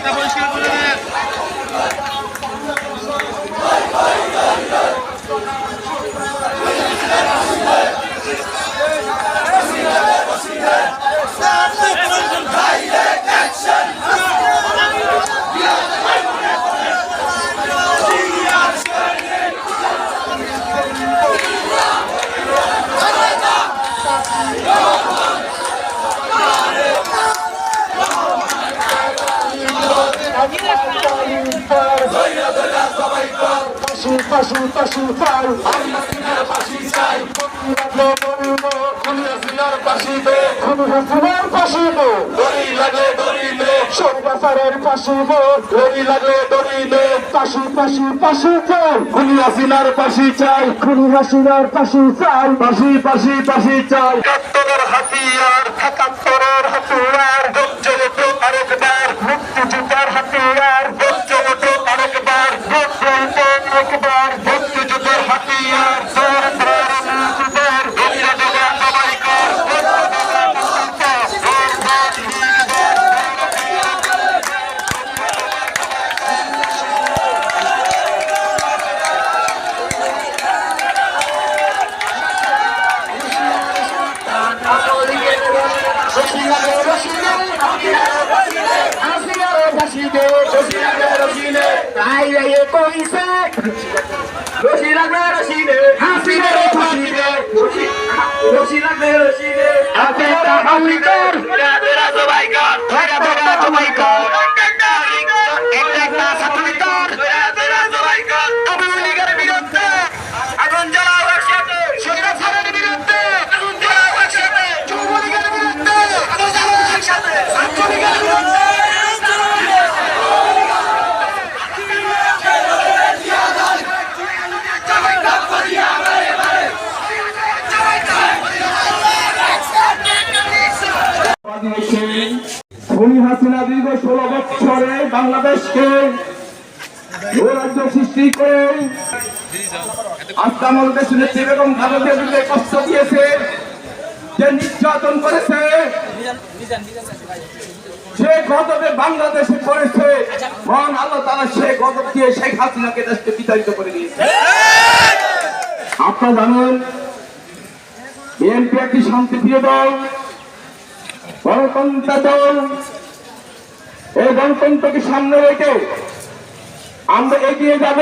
একটা পরিষ্কার ফাঁসি ফাঁসি চাই হাসিনার ফাঁসি চাই লাগলে মরিব খুনি হাসিনার ফাঁসি দে খুনি হাসিনার ফাঁসি দে দড়ি লাগলে দড়ি দে সরকারের ফাঁসি দড়ি লাগলে দড়ি দে ফাঁসি ফাঁসি ফাঁসি চাই। খুনি হাসিনার ফাঁসি চাই। খুনি হাসিনার ফাঁসি চাই। ফাঁসি ফাঁসি ফাঁসি চাই। একাত্তরের হাতিয়ার একাত্তরের হাতিয়ার। আই রে কইছে রশি লাগবে রশি দে হাসিনার ফাঁসি দে রশি লাগবে রশি দে আপনি তাহলে কর তেরা সবাই কর ধরা সবাই কর দিয়েছে নির্যাতন করেছে, সে গদবে বাংলাদেশে করেছে। মহান আল্লাহ তারা সে গদব দিয়ে শেখ হাসিনাকে দেশকে বিতাড়িত করে দিয়েছে। আপনারা জানেন, বিএনপি একটি শান্তিপ্রিয় দল। গণতন্ত্র দল এই গণতন্ত্রকে সামনে রেখে আমরা এগিয়ে যাব।